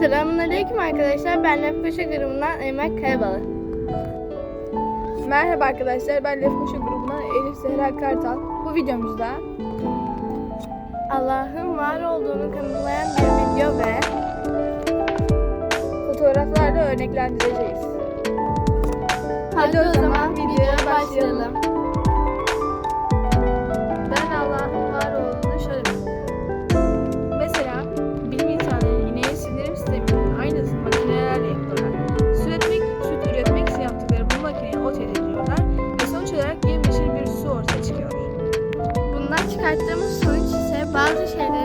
Selamünaleyküm arkadaşlar. Ben Lefkoşa grubundan Emek Kayabalı. Merhaba arkadaşlar, ben Lefkoşa grubundan Elif Zehra Kartal. Bu videomuzda Allah'ın var olduğunu kanıtlayan bir video ve fotoğraflarla örneklendireceğiz. hadi o zaman videoya başlayalım. Adem Sunç, Sebastião Şener.